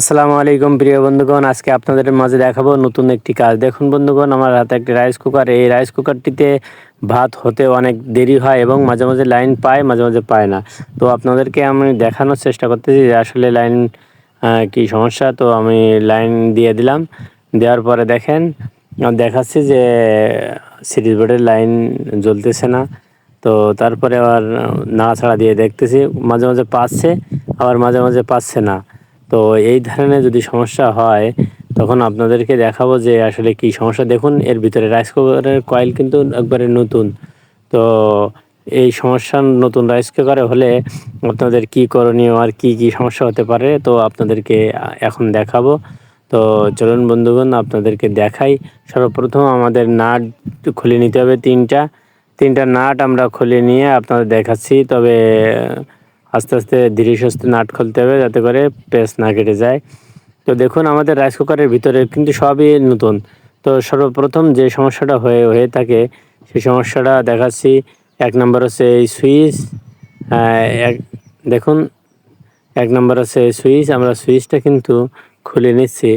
আসসালামু আলাইকুম প্রিয় বন্ধুগণ, আজকে আপনাদের মাঝে দেখাবো নতুন একটি কাজ। দেখুন বন্ধুগণ, আমার হাতে একটি রাইস কুকার এই রাইস কুকারটিতে ভাত হতে অনেক দেরি হয় এবং মাঝে মাঝে লাইন পায়, মাঝে মাঝে পায় না। তো আপনাদেরকে আমি দেখানোর চেষ্টা করতেছি যে আসলে লাইন কি সমস্যা। তো আমি লাইন দিয়ে দিলাম। দেওয়ার পরে দেখেন দেখাচ্ছি যে সিরিজ বোর্ডের লাইন জ্বলতেছে না। তো তারপরে আবার নাড়াছাড়া দিয়ে দেখতেছি, মাঝে মাঝে পাচ্ছে, আবার মাঝে মাঝে পাচ্ছে না। তো এই ধরনের যদি সমস্যা হয়, তখন আপনাদেরকে দেখাবো যে আসলে কি সমস্যা। দেখুন, এর ভিতরে রাইস কুকারের কয়েল কিন্তু একবারে নতুন। তো এই সমস্যা নতুন রাইস কুকারে হলে আপনাদের কি করণীয় আর কি কি সমস্যা হতে পারে, তো আপনাদেরকে এখন দেখাবো। তো চলুন বন্ধুগণ, আপনাদেরকে দেখাই। সর্বপ্রথম আমাদের নাট খুলে নিতে হবে তিনটা। তিনটা নাট আমরা খুলে নিয়ে আপনাদের দেখাচ্ছি। তবে আস্তে আস্তে ধীরে সুস্থে নাট খুলতে হবে যাতে করে পেস না কেটে যায়। তো দেখুন, আমাদের রাইস কুকারের ভিতরে কিন্তু সবই নতুন। তো সর্বপ্রথম যে সমস্যাটা হয়ে হয়ে থাকে, সেই সমস্যাটা দেখাচ্ছি। এক নম্বর হচ্ছে এই সুইচ। এক, দেখুন, এক নম্বর আছে সুইচ। আমরা সুইচটা কিন্তু খুলে নিচ্ছি।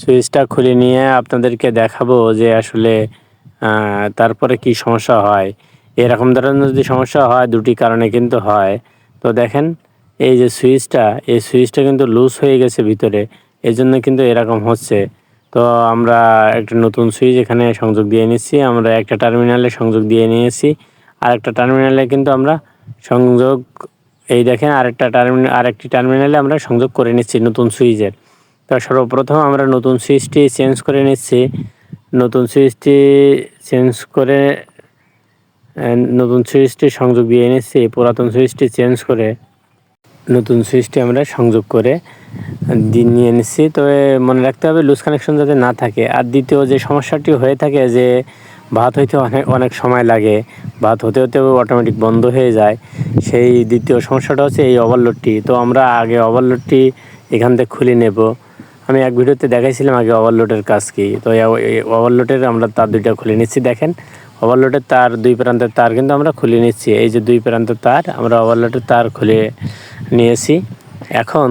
সুইচটা খুলে নিয়ে আপনাদেরকে দেখাবো যে আসলে তারপরে কি সমস্যা হয়। এরকম ধরনের যদি সমস্যা হয়, দুটি কারণে কিন্তু হয়। তো দেখেন, এই যে সুইচটা, এই সুইচটা কিন্তু লুজ হয়ে গেছে ভিতরে এই জন্য কিন্তু এরকম হচ্ছে। তো আমরা একটা নতুন সুইচ এখানে সংযোগ দিয়ে নিচ্ছি, আমরা একটা টার্মিনালে সংযোগ দিয়ে নিয়েছি আর একটা টার্মিনালে কিন্তু আমরা সংযোগ, এই দেখেন, আরেকটা টার্মিনাল আরেকটি টার্মিনালে আমরা সংযোগ করে নিচ্ছি নতুন সুইচের। তো সর্বপ্রথম আমরা নতুন সুইচটি চেঞ্জ করে নিচ্ছি, নতুন সুইচটি চেঞ্জ করে নতুন সুইচটি সংযোগ দিয়ে এনেছি, পুরাতন সুইচটি চেঞ্জ করে নতুন সুইচটি আমরা সংযোগ করে নিয়ে নিচ্ছি তবে মনে রাখতে হবে লুজ কানেকশন যাতে না থাকে। আর দ্বিতীয় যে সমস্যাটি হয়ে থাকে যে ভাত হইতে অনেক অনেক সময় লাগে। ভাত হতে হতে অটোমেটিক বন্ধ হয়ে যায়। সেই দ্বিতীয় সমস্যাটা হচ্ছে এই ওভারলোডটি তো আমরা আগে ওভারলোডটি এখান থেকে খুলে নেব। আমি এক ভিডিওতে দেখাইছিলাম আগে ওভারলোডের কাজ কি। তো ওভারলোডের আমরা তার দুইটা খুলে নিচ্ছি, দেখেন। ওভারলোডের তার দুই প্রান্তের তার কিন্তু আমরা খুলে নিচ্ছি। এই যে দুই প্রান্তের তার আমরা ওভারলোডের তার খুলে নিয়েছি। এখন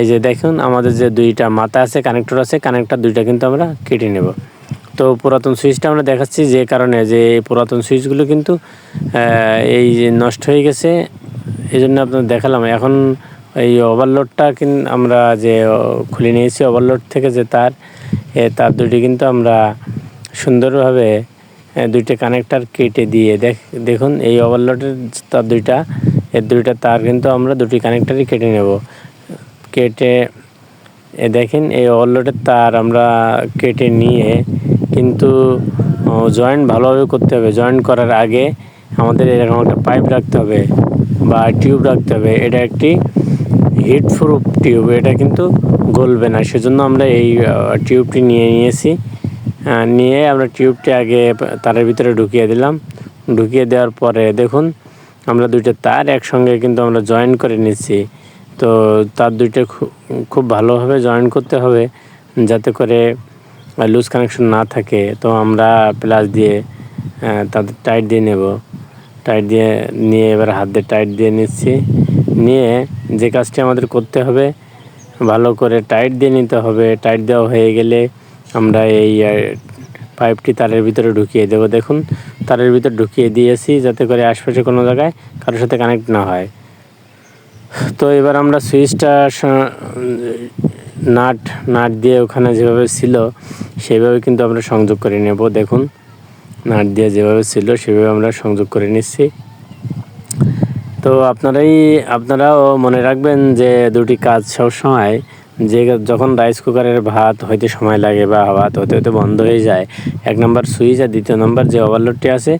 এই যে দেখুন, আমাদের যে দুইটা মাথা আছে কানেক্টর আছে কানেক্টর দুইটা কিন্তু আমরা কেটে নেব। তো পুরাতন সুইচটা আমরা দেখাচ্ছি যে কারণে যে পুরাতন সুইচগুলো কিন্তু এই যে নষ্ট হয়ে গেছে, এই জন্য আপনার দেখালাম। এখন এই ওভারলোডটা কিন আমরা যে খুলে নিয়েছি ওভারলোড থেকে যে তার, এ তার দুটি কিন্তু আমরা সুন্দরভাবে দুইটা কানেক্টার কেটে দিয়ে দেখ, দেখুন, এই ওভারলোডের তার দুইটা, এর দুইটা তার কিন্তু আমরা দুটি কানেক্টারই কেটে নেব। কেটে দেখেন, এই ওভারলোডের তার আমরা কেটে নিয়ে কিন্তু জয়েন্ট ভালোভাবে করতে হবে। জয়েন্ট করার আগে আমাদের এরকম একটা পাইপ রাখতে হবে বা টিউব রাখতে হবে। এটা একটি হিট প্রুফ টিউব এটা কিন্তু গলবে না। সেজন্য আমরা এই টিউবটি নিয়ে নিয়েছি। নিয়ে আমরা টিউবটি আগে তারের ভিতরে ঢুকিয়ে দিলাম। ঢুকিয়ে দেওয়ার পরে দেখুন, আমরা দুইটা তার একসঙ্গে কিন্তু আমরা জয়েন করে নিচ্ছি। তো তার দুইটা খুব ভালোভাবে জয়েন করতে হবে যাতে করে লুজ কানেকশন না থাকে। তো আমরা প্লাস দিয়ে তাদের টাইট দিয়ে নেব। টাইট দিয়ে নিয়ে এবার হাত দিয়ে টাইট দিয়ে নিচ্ছি। নিয়ে যে কাজটি আমাদের করতে হবে, ভালো করে টাইট দিয়ে নিতে হবে। টাইট দেওয়া হয়ে গেলে আমরা এই পাইপটি তারের ভিতরে ঢুকিয়ে দেবো। দেখুন, তারের ভিতরে ঢুকিয়ে দিয়েছি যাতে করে আশপাশে কোনো জায়গায় কারোর সাথে কানেক্ট না হয়। তো এবার আমরা সুইচটা নাট নাট দিয়ে ওখানে যেভাবে ছিল সেইভাবে কিন্তু আমরা সংযোগ করে নেব। দেখুন, নাট দিয়ে যেভাবে ছিল, সেভাবে আমরা সংযোগ করে নিচ্ছি। তো আপনারাই, আপনারাও মনে রাখবেন যে দুটি কাজ সবসময় যে যখন রাইস কুকারের ভাত হইতে সময় লাগে বা ভাত হতে হতে বন্ধ হয়ে যায়, এক নম্বর সুইচ আর দ্বিতীয় নম্বর যে ওভারলোডটি আছে,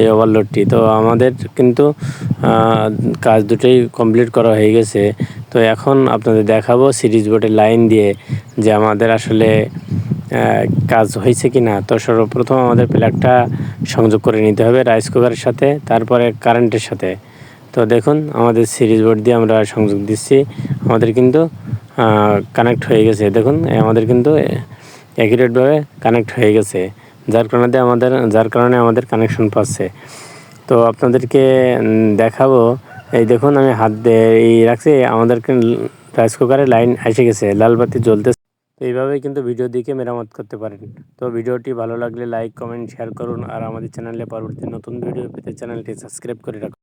এই ওভারলোডটি তো আমাদের কিন্তু কাজ দুটোই কমপ্লিট করা হয়ে গেছে। তো এখন আপনাদের দেখাবো সিরিজ বোর্ডের লাইন দিয়ে যে আমাদের আসলে কাজ হয়েছে কি না তো সর্বপ্রথম আমাদের প্লাগটা সংযোগ করে নিতে হবে রাইস কুকারের সাথে, তারপরে কারেন্টের সাথে। তো দেখুন, আমাদের সিরিজ বোর্ড দিয়ে আমরা সংযোগ দিচ্ছি। আমাদের কিন্তু কানেক্ট হয়ে গেছে। দেখুন আমাদের কিন্তু অ্যাকুরেটভাবে কানেক্ট হয়ে গেছে। যার কারণে আমাদের, যার কারণে আমাদের কানেকশন পাচ্ছে। তো আপনাদেরকে দেখাবো। এই দেখুন, আমি হাত দিয়ে এই রাখছি। আমাদের রাইস কুকারে লাইন এসে গেছে। লাল বাতি জ্বলতে তো এইভাবে কিন্তু ভিডিও দেখে মেরামত করতে পারেন। তো ভিডিওটি ভালো লাগলে লাইক কমেন্ট শেয়ার করুন। আর আমাদের চ্যানেলে পরবর্তী নতুন ভিডিও পেতে চ্যানেলটি সাবস্ক্রাইব করে রাখুন।